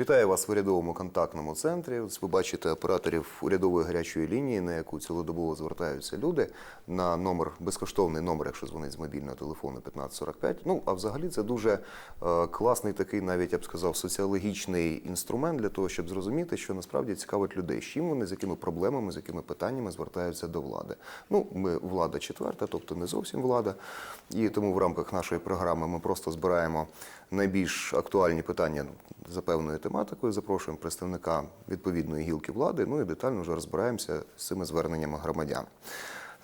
Вітаю вас в урядовому контактному центрі. Ось Ви бачите операторів урядової гарячої лінії, на яку цілодобово звертаються люди на номер безкоштовний номер, якщо дзвонить з мобільного телефону 1545. Ну а взагалі це дуже е, класний такий, навіть я б сказав, соціологічний інструмент для того, щоб зрозуміти, що насправді цікавить людей, з чим вони, з якими проблемами, з якими питаннями звертаються до влади. Ну, ми влада четверта, тобто не зовсім влада. І тому в рамках нашої програми ми просто збираємо найбільш актуальні питання за певною тематикою. Запрошуємо представника відповідної гілки влади. Ну і детально вже розбираємося з цими зверненнями громадян.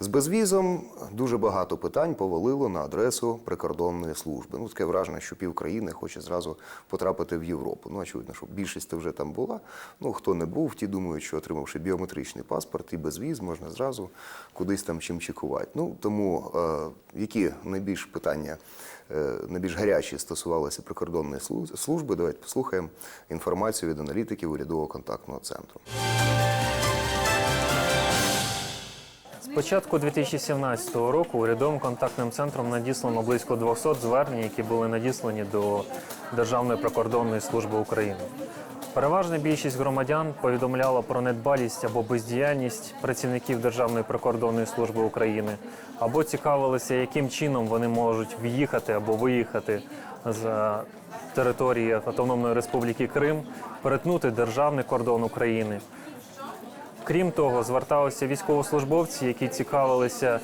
З безвізом дуже багато питань повалило на адресу прикордонної служби. Ну, таке враження, що пів країни хоче зразу потрапити в Європу. Ну, очевидно, що більшість вже там була. Ну, хто не був, ті думають, що отримавши біометричний паспорт і безвіз, можна зразу кудись там чим чекувати. Ну, тому е, які найбільш питання, е, найбільш гарячі стосувалися прикордонної слу- служби, давайте послухаємо інформацію від аналітиків урядового контактного центру. Початку 2017 року урядовим контактним центром надіслано близько 200 звернень, які були надіслані до Державної прикордонної служби України. Переважна більшість громадян повідомляла про недбалість або бездіяльність працівників Державної прикордонної служби України, або цікавилися, яким чином вони можуть в'їхати або виїхати з території Автономної Республіки Крим, перетнути державний кордон України. Крім того, зверталися військовослужбовці, які цікавилися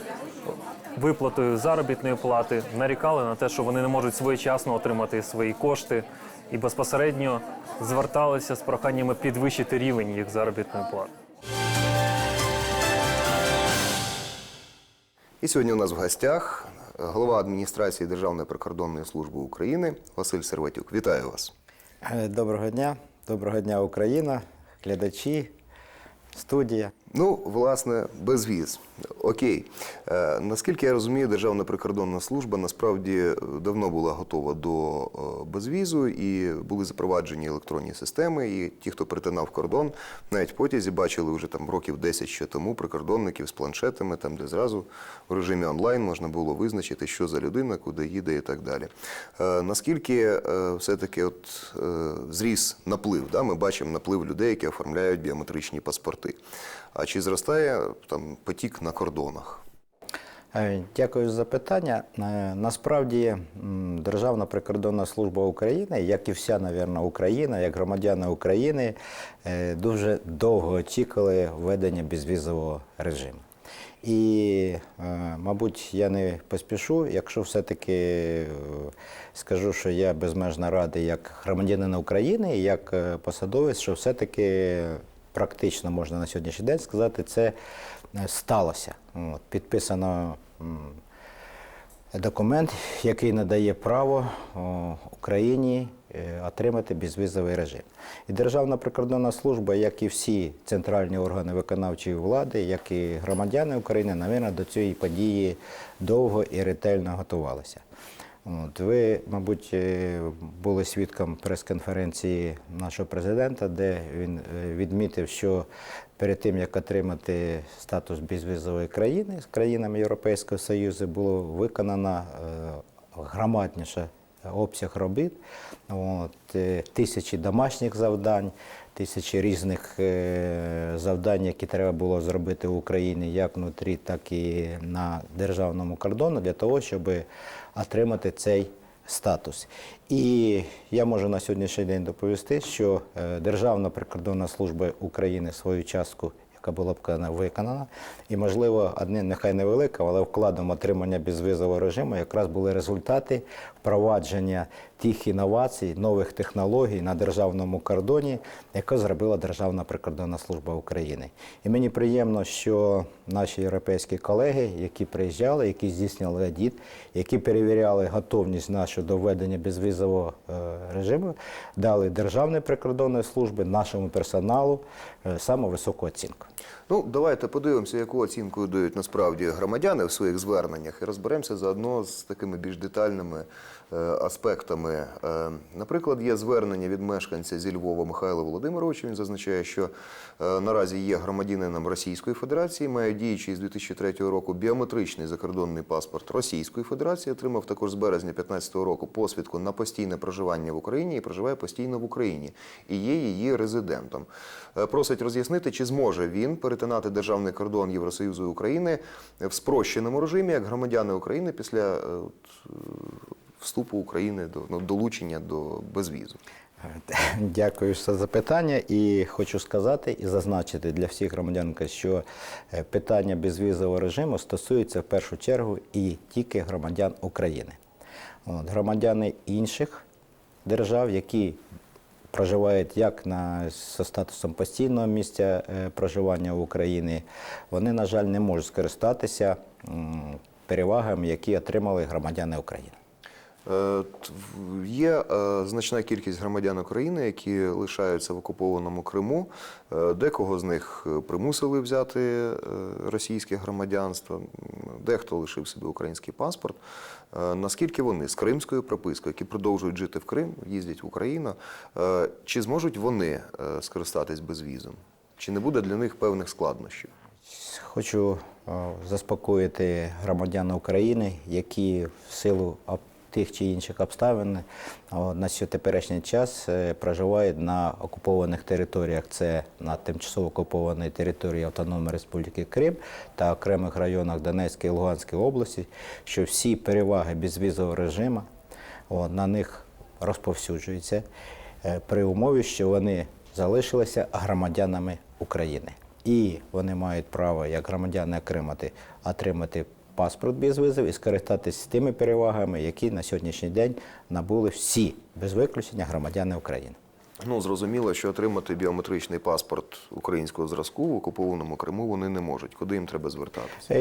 виплатою заробітної плати, нарікали на те, що вони не можуть своєчасно отримати свої кошти, і безпосередньо зверталися з проханнями підвищити рівень їх заробітної плати. І сьогодні у нас в гостях голова адміністрації Державної прикордонної служби України Василь Серватюк. Вітаю вас. Е, Доброго дня, доброго дня, Україна, глядачі, студія. Ну, власне, безвіз. Окей. Е, наскільки я розумію, Державна прикордонна служба насправді е, давно була готова до е, безвізу і були запроваджені електронні системи. І ті, хто перетинав кордон, навіть потязі бачили вже там років 10 ще тому прикордонників з планшетами, там де зразу в режимі онлайн можна було визначити, що за людина, куди їде і так далі. Е, наскільки е, все-таки от, е, зріс наплив? Да? Ми бачимо наплив людей, які оформляють біометричні паспорти. А чи зростає там потік на кордонах? Е, Дякую за запитання. Е, Насправді Державна прикордонна служба України, як і вся, навірно, Україна, як громадяни України, е, дуже довго очікували введення безвізового режиму. І, мабуть, я не поспішу, якщо все-таки скажу, що я безмежно радий як громадянин України, як посадовець, що все-таки практично можна на сьогоднішній день сказати, це е, сталося. От, підписано документ, який надає право Україні е, отримати безвізовий режим. І Державна прикордонна служба, як і всі центральні органи виконавчої влади, як і громадяни України, навірно, до цієї події довго і ретельно готувалися. От, ви, мабуть, е, були свідком прес-конференції нашого президента, де він е, відмітив, що перед тим, як отримати статус безвізової країни з країнами Європейського Союзу, було виконано е, громадніше обсяг робіт, от, е, тисячі домашніх завдань, тисячі різних е, завдань, які треба було зробити в Україні як внутрі, так і на державному кордоні, для того, щоб отримати цей статус. І я можу на сьогоднішній день доповісти, що е, Державна прикордонна служба України свою частку яка була б виконана-. І, можливо, одне, нехай невелика, але вкладом отримання безвізового режиму якраз були результати впровадження тих інновацій, нових технологій на державному кордоні, яке зробила Державна прикордонна служба України. І мені приємно, що наші європейські колеги, які приїжджали, які здійснювали адіт, які перевіряли готовність нашу до введення безвізового е, режиму, дали Державної прикордонної служби, нашому персоналу е, саме високу оцінку. Ну, давайте подивимося, яку оцінку дають насправді громадяни в своїх зверненнях, і розберемося заодно з такими більш детальними аспектами. Е, наприклад, є звернення від мешканця зі Львова Михайла Володимировича. Він зазначає, що е, наразі є громадянином Російської Федерації, має діючий з 2003 року біометричний закордонний паспорт Російської Федерації. Отримав також з березня 2015 року посвідку на постійне проживання в Україні і проживає постійно в Україні і є її резидентом. Е, Просить роз'яснити, чи зможе він перетинати державний кордон Євросоюзу і України в спрощеному режимі як громадяни України після е, е, вступу України до ну, долучення до безвізу. Дякую за запитання і хочу сказати і зазначити для всіх громадян, що е, питання безвізового режиму стосується в першу чергу і тільки громадян України. От, громадяни інших держав, які проживають як на зі статусом постійного місця е, проживання в Україні, вони, на жаль, не можуть скористатися перевагами, які отримали громадяни України. Е, Є е, значна кількість громадян України, які лишаються в окупованому Криму. Е, Декого з них примусили взяти російське громадянство, дехто лишив собі український паспорт. Наскільки вони з кримською пропискою, які продовжують жити в Крим, їздять в Україну, чи зможуть вони скористатись безвізом? Чи не буде для них певних складнощів? Хочу заспокоїти громадян України, які в силу тих чи інших обставин на теперішній час е, проживають на окупованих територіях. Це на тимчасово окупованій території Автономної Республіки Крим та окремих районах Донецької і Луганської області, що всі переваги безвізового режиму на них розповсюджуються е, при умові, що вони залишилися громадянами України. І вони мають право, як громадяни отримати, отримати паспорт без визову і скористатися тими перевагами, які на сьогоднішній день набули всі без виключення громадяни України. Ну, зрозуміло, що отримати біометричний паспорт українського зразку в окупованому Криму вони не можуть. Куди їм треба звертатися?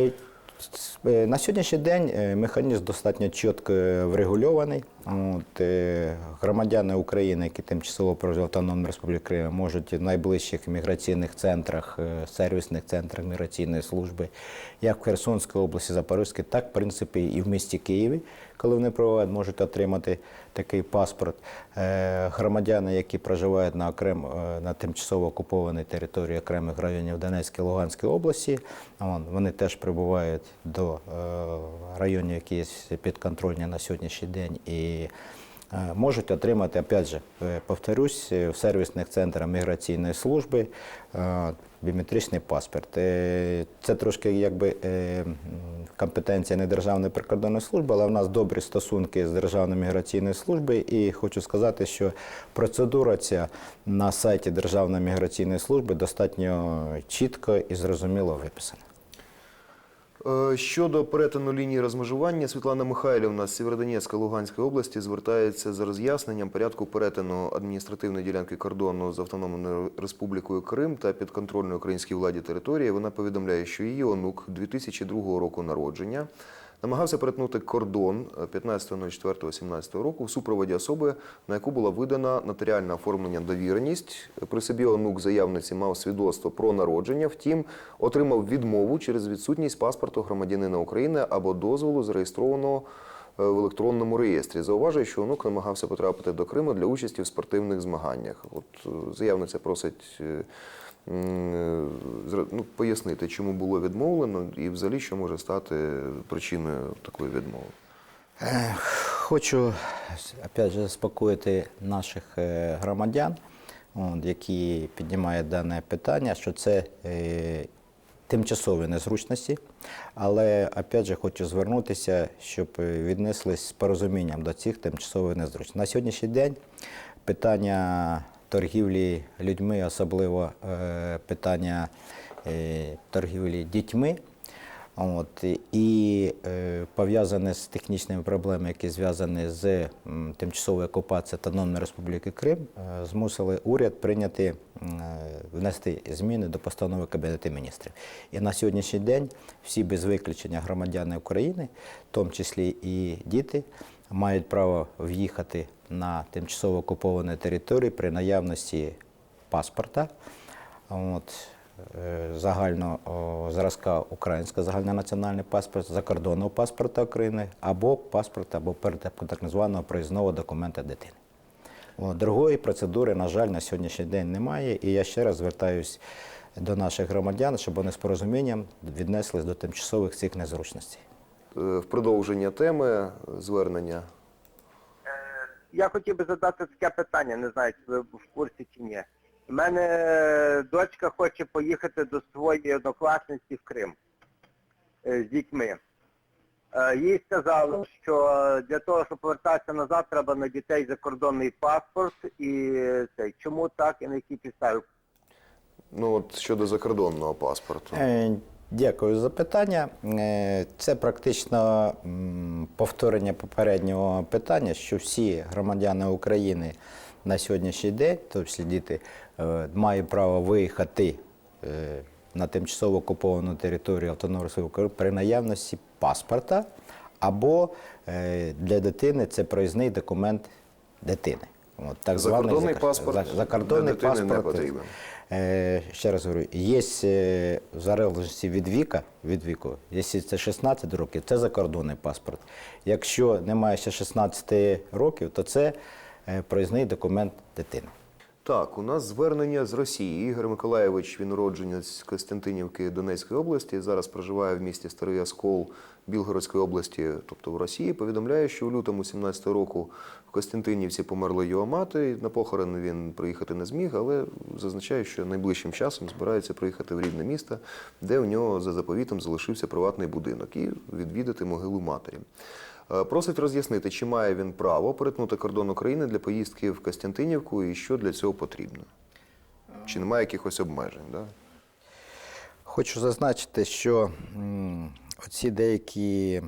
Е, На сьогоднішній день е, механізм достатньо чітко врегульований. От, е, громадяни України, які тимчасово проживають в Автономній Республіці Крим, можуть в найближчих міграційних центрах, сервісних центрах міграційної служби, як в Херсонській області, Запорізькій, так, в принципі, і в місті Києві, коли вони проживають, можуть отримати такий паспорт. Е, Громадяни, які проживають на, окрем, е, на тимчасово окупованій території окремих районів Донецької Луганської області, вони теж прибувають до е, районів, які є підконтрольні на сьогоднішній день. І можуть отримати, опять же, е, повторюсь, е, в сервісних центрах міграційної служби е, біометричний паспорт. Е, Це трошки якби е, компетенція не Державної прикордонної служби, але в нас добрі стосунки з Державною міграційною службою. І хочу сказати, що процедура ця на сайті Державної міграційної служби достатньо чітко і зрозуміло виписана. Е, Щодо перетину лінії розмежування, Світлана Михайлівна з Сєвєродонецька Луганської області звертається за роз'ясненням порядку перетину адміністративної ділянки кордону з Автономною Республікою Крим та підконтрольної українській владі території. Вона повідомляє, що її онук 2002 року народження намагався перетнути кордон 15.04.17 року в супроводі особи, на яку була видана нотаріальне оформлення довіреність. При собі онук заявниці мав свідоцтво про народження, втім, отримав відмову через відсутність паспорту громадянина України або дозволу зареєстрованого е, в електронному реєстрі. Зауважує, що онук намагався потрапити до Криму для участі в спортивних змаганнях. От е, заявниця просить е, е, ну, пояснити, чому було відмовлено, і взагалі що може стати причиною такої відмови. Хочу опять же заспокоїти наших е, громадян, які піднімають дане питання, що це е, тимчасові незручності. Але опять же хочу звернутися, щоб е, віднеслись з порозумінням до цих тимчасових незручностей. На сьогоднішній день питання торгівлі людьми, особливо е, питання е, торгівлі дітьми. От, і е, пов'язане з технічними проблемами, які зв'язані з тимчасовою окупацією Автономної Республіки Крим, е, змусили уряд прийняти, е, внести зміни до постанови Кабінету міністрів. І на сьогоднішній день всі без виключення громадяни України, в тому числі і діти, мають право в'їхати на тимчасово окуповані території при наявності паспорта. От, е, загального зразка українська загальнонаціональний паспорт, закордонного паспорта України або паспорт, або так званого проїзного документа дитини. Другої процедури, на жаль, на сьогоднішній день немає. І я ще раз звертаюсь до наших громадян, щоб вони з порозумінням віднеслись до тимчасових цих незручностей. Е, В продовження теми е, звернення. Я хотів би задати таке питання, не знаю, чи ви в курсі чи ні. У мене е, дочка хоче поїхати до своєї однокласниці в Крим е, з дітьми. Е, Їй сказали, що для того, щоб повертатися назад, треба на дітей закордонний паспорт і цей. Чому так і на якій підставі? Ну от щодо закордонного паспорту. Дякую за питання. Е, Це практично повторення попереднього питання, що всі громадяни України на сьогоднішній день, тому діти, е, мають право виїхати е, на тимчасово окуповану територію Республіки при наявності паспорта або для дитини це проїзний документ дитини. От, так званий Закордонний закор- паспорт закордонний для дитини не паспорт. потрібен. Е, ще раз говорю, є е, в залежності від віка, від віку, якщо це 16 років, це закордонний паспорт. Якщо немає ще 16 років, то це е, проїзний документ дитини. Так, у нас звернення з Росії. Ігор Миколаєвич, він уродженець Костянтинівки Донецької області. Зараз проживає в місті Старий Оскол Білгородської області, тобто в Росії. Повідомляє, що у лютому 17 року Костянтинівці померла його мати. На похорон він приїхати не зміг, але зазначає, що найближчим часом збирається приїхати в рідне місто, де у нього за заповітом залишився приватний будинок, і відвідати могилу матері. Е, Просить роз'яснити, чи має він право перетнути кордон України для поїздки в Костянтинівку і що для цього потрібно. Чи немає якихось обмежень? Да? Хочу зазначити, що оці деякі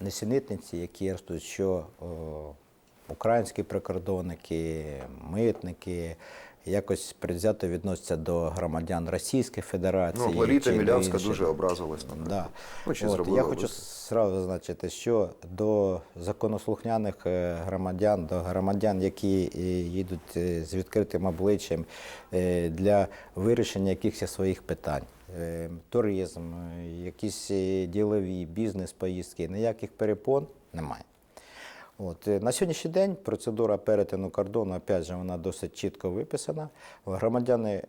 несенітниці, які ростуть, що о, українські прикордонники, митники якось предвзято відносяться до громадян Російської Федерації. Ну, Лоліта чи Мілявська дуже образилась. на Да. Ну, От, я хочу сразу зазначити, що до законослухняних е, громадян, до громадян, які е, їдуть е, з відкритим обличчям для вирішення якихось своїх питань. Е, Туризм, е, якісь е, ділові, бізнес-поїздки, ніяких перепон немає. От, на сьогоднішній день процедура перетину кордону, опять же, вона досить чітко виписана. Громадяни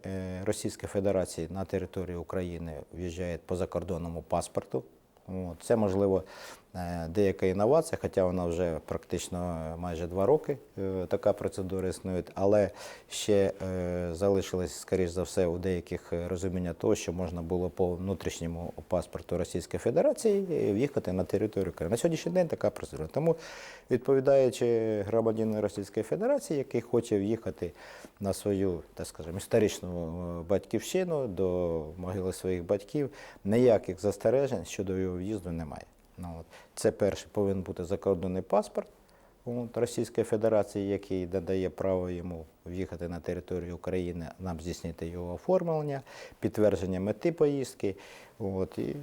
Російської Федерації на територію України в'їжджають по закордонному паспорту. Це, можливо, деяка інновація, хоча вона вже практично майже два роки е, така процедура існує, але ще е, залишилось, скоріш за все, у деяких е, розуміння того, що можна було по внутрішньому паспорту Російської Федерації е, в'їхати на територію України. На сьогоднішній день така процедура. Тому, відповідаючи громадянину Російської Федерації, який хоче в'їхати на свою, так скажемо, історичну е, батьківщину до могили своїх батьків, ніяких застережень щодо його в'їзду немає. От. Це перше повинен бути закордонний паспорт от, Російської Федерації, який надає право йому в'їхати на територію України, нам здійснити його оформлення, підтвердження мети поїздки. От, і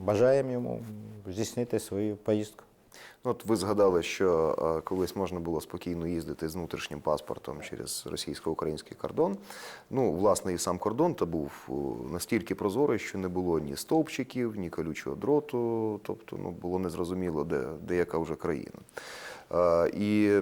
бажаємо йому здійснити свою поїздку. Ну, От ви згадали, що е, колись можна було спокійно їздити з внутрішнім паспортом через російсько-український кордон. Ну, власне, і сам кордон то був настільки прозорий, що не було ні стовпчиків, ні колючого дроту, тобто ну, було незрозуміло, де, де яка вже країна. Е, І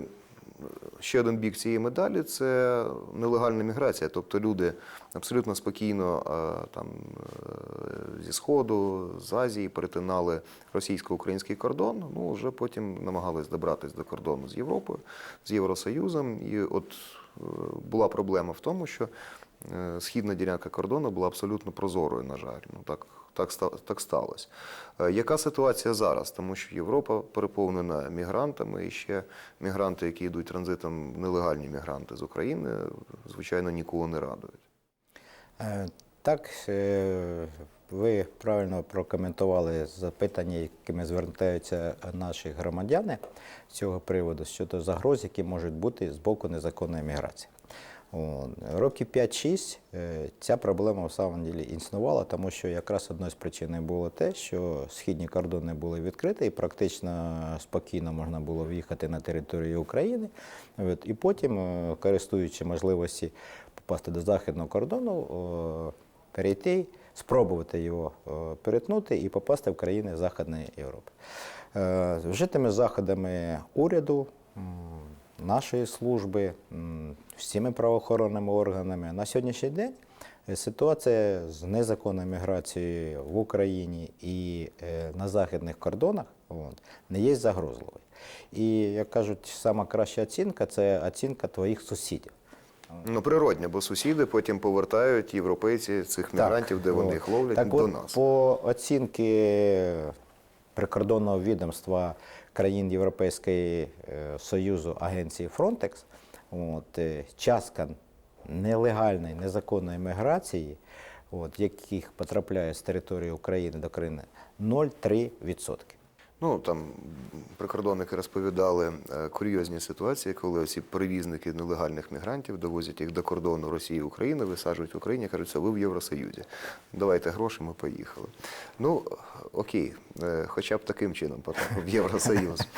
ще один бік цієї медалі це нелегальна міграція. Тобто люди абсолютно спокійно е, там, е, зі Сходу, з Азії перетинали російсько-український кордон, ну вже потім намагались добратися до кордону з Європою, з Євросоюзом. І от була проблема в тому, що е, східна ділянка кордону була абсолютно прозорою, на жаль. Ну, так, так, так сталося. Е, Яка ситуація зараз? Тому що Європа переповнена мігрантами, і ще мігранти, які йдуть транзитом, нелегальні мігранти з України, звичайно, нікого не радують. Е, Так, ви правильно прокоментували запитання, якими звертаються наші громадяни з цього приводу щодо загроз, які можуть бути з боку незаконної міграції. Років 5-6 е, ця проблема в самом ділі існувала, тому що якраз одною з причин було те, що східні кордони були відкриті і практично спокійно можна було в'їхати на територію України. І потім, е, користуючи можливості попасти до західного кордону, перейти, спробувати його перетнути і попасти в країни Західної Європи. Е, Вжитими заходами уряду, нашої служби, всіми правоохоронними органами на сьогоднішній день е, ситуація з незаконною міграцією в Україні і е, на західних кордонах от, не є загрозливою. І, як кажуть, сама краща оцінка це оцінка твоїх сусідів. Ну, природне, бо сусіди потім повертають європейці цих мігрантів, де вони їх ловлять, так до от, нас. По оцінки прикордонного відомства країн Європейського е, Союзу агенції Frontex, от, е, частка нелегальної, незаконної міграції, от, яких потрапляє з території України до країни, 0,3%. Ну там прикордонники розповідали е, курйозні ситуації, коли ці перевізники нелегальних мігрантів довозять їх до кордону Росії і України, висаджують в Україні, кажуть, все, ви в Євросоюзі. Давайте гроші, ми поїхали. Ну окей, е, хоча б таким чином потрапив в Євросоюз.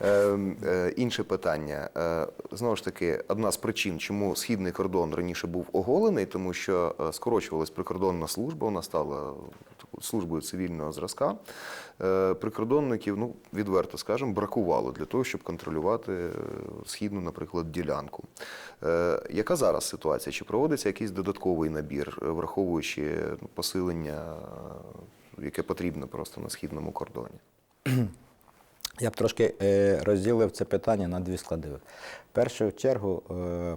Е, Інше питання. Знову ж таки, одна з причин, чому східний кордон раніше був оголений, тому що скорочувалась прикордонна служба, вона стала службою цивільного зразка. Е, Прикордонників, ну відверто скажемо, бракувало для того, щоб контролювати е, східну, наприклад, ділянку. Е, Яка зараз ситуація? Чи проводиться якийсь додатковий набір, враховуючи ну, посилення, яке потрібно просто на східному кордоні? Я б трошки розділив це питання на дві складові. Першу чергу,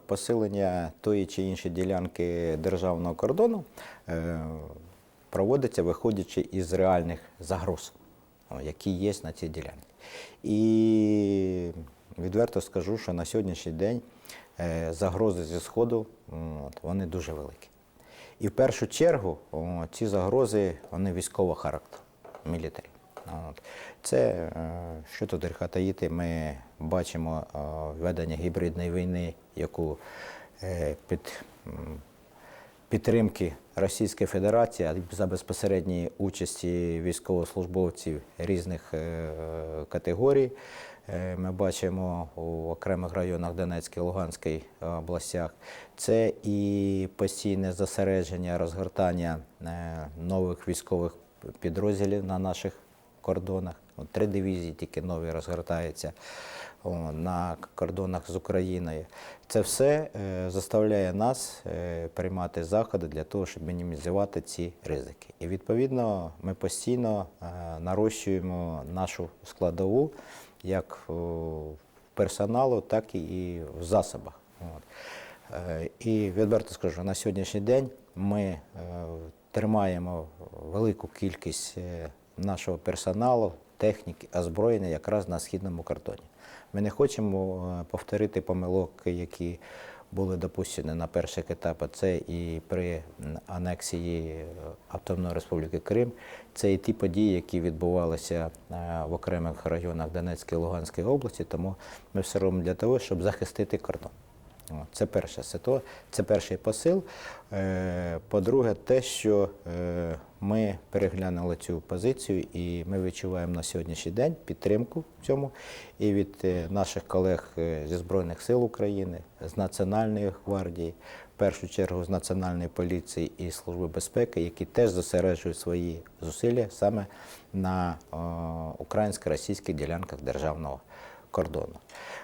посилення тої чи іншої ділянки державного кордону проводиться виходячи із реальних загроз, які є на цій ділянці. І відверто скажу, що на сьогоднішній день е, загрози зі Сходу вони дуже великі. І в першу чергу ці загрози вони військового характеру, мілітарі. Це, що тут гріха таїти, ми бачимо е, ведення гібридної війни, яку е, під підтримки Російської Федерації, за безпосередньої участі військовослужбовців різних е, категорій. Е, Ми бачимо у окремих районах Донецької Луганської областях. Це і постійне зосередження, розгортання е, нових військових підрозділів на наших кордонах. Три дивізії тільки нові розгортаються на кордонах з Україною. Це все е, заставляє нас е, приймати заходи для того, щоб мінімізувати ці ризики. І відповідно ми постійно е, нарощуємо нашу складову як о, персоналу, так і в засобах. І відверто скажу, на сьогоднішній день ми тримаємо велику кількість нашого персоналу, техніки, озброєння якраз на східному кордоні. Ми не хочемо е, повторити помилок, які були допущені на перших етапах. Це і при анексії е, Автономної Республіки Крим, це і ті події, які відбувалися е, в окремих районах Донецької і Луганської області. Тому ми все робимо для того, щоб захистити кордон. Це перша ситуація, це перший посил. По-друге, те, що ми переглянули цю позицію, і ми відчуваємо на сьогоднішній день підтримку в цьому і від е, наших колег е, зі Збройних сил України, з Національної гвардії, в першу чергу з Національної поліції і Служби безпеки, які теж зосереджують свої зусилля саме на е, українсько-російських ділянках державного кордону.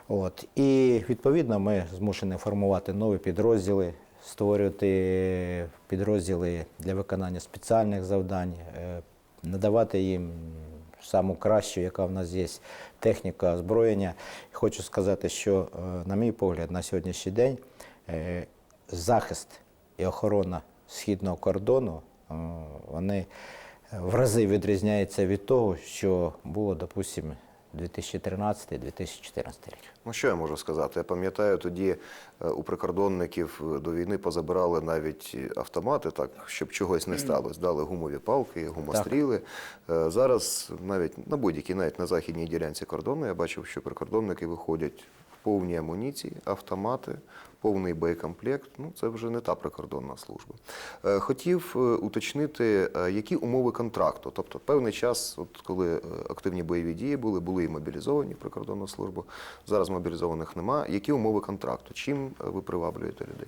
От. І відповідно ми змушені формувати нові підрозділи, створювати підрозділи для виконання спеціальних завдань, е, надавати їм саму кращу, яка в нас є, техніка, озброєння. Хочу сказати, що, е, на мій погляд, на сьогоднішній день е, захист і охорона східного кордону вони в рази відрізняються від того, що було, допустимо, 2013-2014 рік. Ну, що я можу сказати? Я пам'ятаю, тоді е, у прикордонників е, до війни позабирали навіть автомати, так, щоб чогось не сталося. Дали гумові палки, гумостріли. Так. Зараз навіть на будь-якій, навіть на західній ділянці кордону, я бачив, що прикордонники виходять в повній амуніції, автомати, повний боєкомплект. Ну, це вже не та прикордонна служба. Е, Хотів е, уточнити, е, які умови контракту. Тобто, певний час, от коли активні бойові дії були, були і мобілізовані в прикордонну службу. Зараз мобілізованих нема. Які умови контракту? Чим ви приваблюєте людей?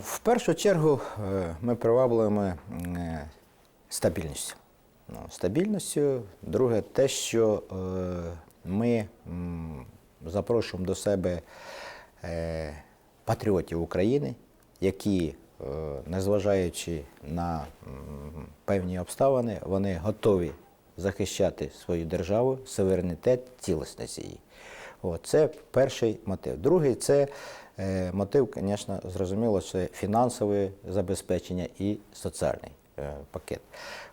В першу чергу ми приваблюємо стабільністю. Ну, Стабільністю. Друге, те, що ми запрошуємо до себе е, патріотів України, які, е, незважаючи на певні обставини, вони готові захищати свою державу, суверенітет, цілісність її. Це перший мотив. Другий це е, мотив, звісно, зрозуміло, це фінансове забезпечення і соціальний пакет.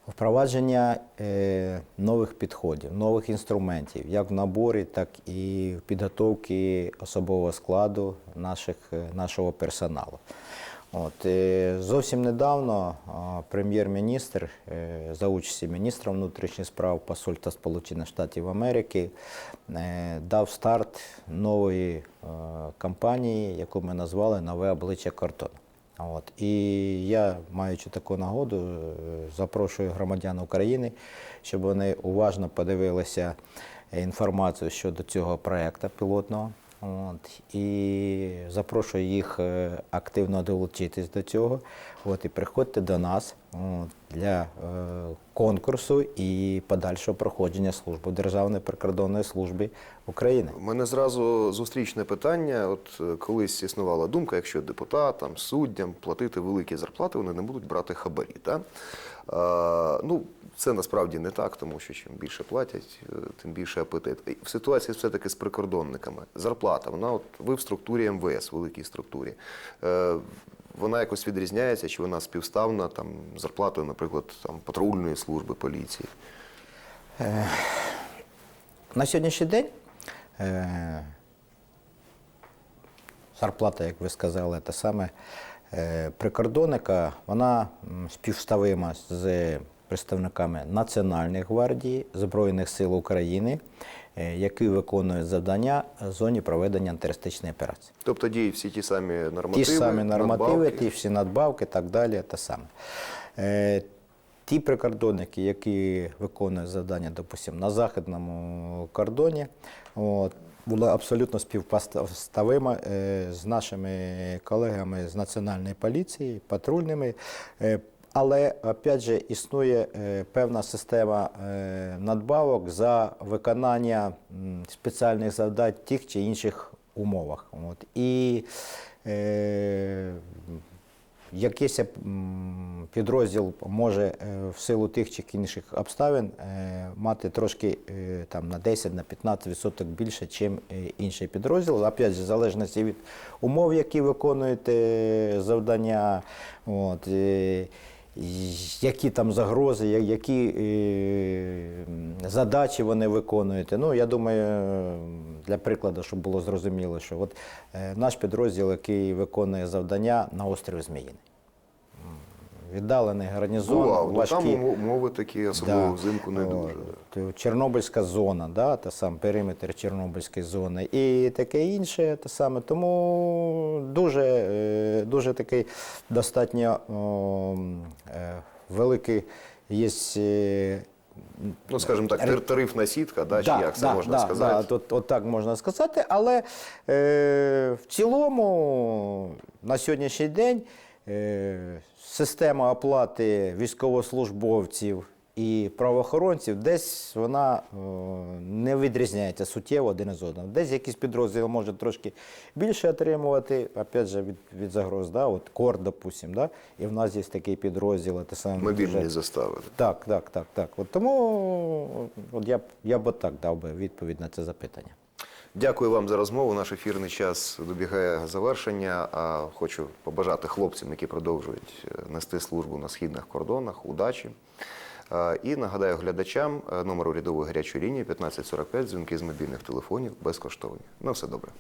Впровадження е, нових підходів, нових інструментів, як в наборі, так і в підготовці особового складу наших, е, нашого персоналу. От, е, зовсім недавно прем'єр-міністр е, за участі міністра внутрішніх справ посольства Сполучених Штатів Америки е, дав старт нової е, кампанії, яку ми назвали Нове обличчя кордону. От. І я, маючи таку нагоду, е, запрошую громадян України, щоб вони уважно подивилися інформацію щодо цього проєкту пілотного. От, і запрошую їх е, активно долучитись до цього. От, і приходьте до нас для е, конкурсу і подальшого проходження служби Державної прикордонної служби України. У мене зразу зустрічне питання. От е, колись існувала думка, якщо депутатам, суддям платити великі зарплати, вони не будуть брати хабарі. Та? А, ну, це насправді не так, тому що чим більше платять, е, тим більше апетит. В ситуації все-таки з прикордонниками. Зарплата, вона от ви в структурі МВС, великій структурі. Е, вона якось відрізняється, чи вона співставна там, зарплатою, наприклад, там, патрульної служби поліції. На сьогоднішній день е, зарплата, як ви сказали, те саме е, прикордонника, вона співставима з представниками Національної гвардії, Збройних сил України, е, які виконують завдання в зоні проведення антитерористичної операції. Тобто діють всі ті самі нормативи. Ті самі нормативи, надбавки. ті всі надбавки, так далі, те саме. Е, ті прикордонники, які виконують завдання, допустимо, на західному кордоні, от, були абсолютно співпоставими е, з нашими колегами з Національної поліції, патрульними. Але опять же існує е, певна система е, надбавок за виконання спеціальних завдань в тих чи інших умовах. От. І е, якийсь підрозділ може е, в силу тих чи інших обставин мати трошки там, на 10 на 15% більше, ніж інший підрозділ. Опять же, в залежності від умов, які виконують е, завдання. От, які там загрози, які е, задачі вони виконують. Ну, я думаю, для прикладу, щоб було зрозуміло, що от е, наш підрозділ, який виконує завдання на острів Зміїний. Віддалений гарнізон, Бував, ну, важкі. там умов- умови такі, особливо Да. взимку, не дуже. Чорнобильська зона, да, та сам периметр Чорнобильської зони і таке інше. Те саме. Тому дуже, е, дуже такий достатньо о, е, великий є. е, Ну, скажімо так, тар- тарифна сітка, да, чи як це да, можна да, сказати? Да, от, от так можна сказати. Але е, в цілому на сьогоднішній день система оплати військовослужбовців і правоохоронців десь вона е, не відрізняється суттєво один із одного. Десь якийсь підрозділ може трошки більше отримувати, опять же, від, від загроз. Да? От КОР, допустим, да? і в нас є такий підрозділ. Те саме Мобільні застави. так, так, так, так. От тому от я, я б отак дав би відповідь на це запитання. Дякую вам за розмову. Наш ефірний час добігає завершення. А хочу побажати хлопцям, які продовжують е, нести службу на східних кордонах, удачі. Е, І нагадаю глядачам е, номер урядової гарячої лінії 1545, дзвінки з мобільних телефонів безкоштовні. На все добре.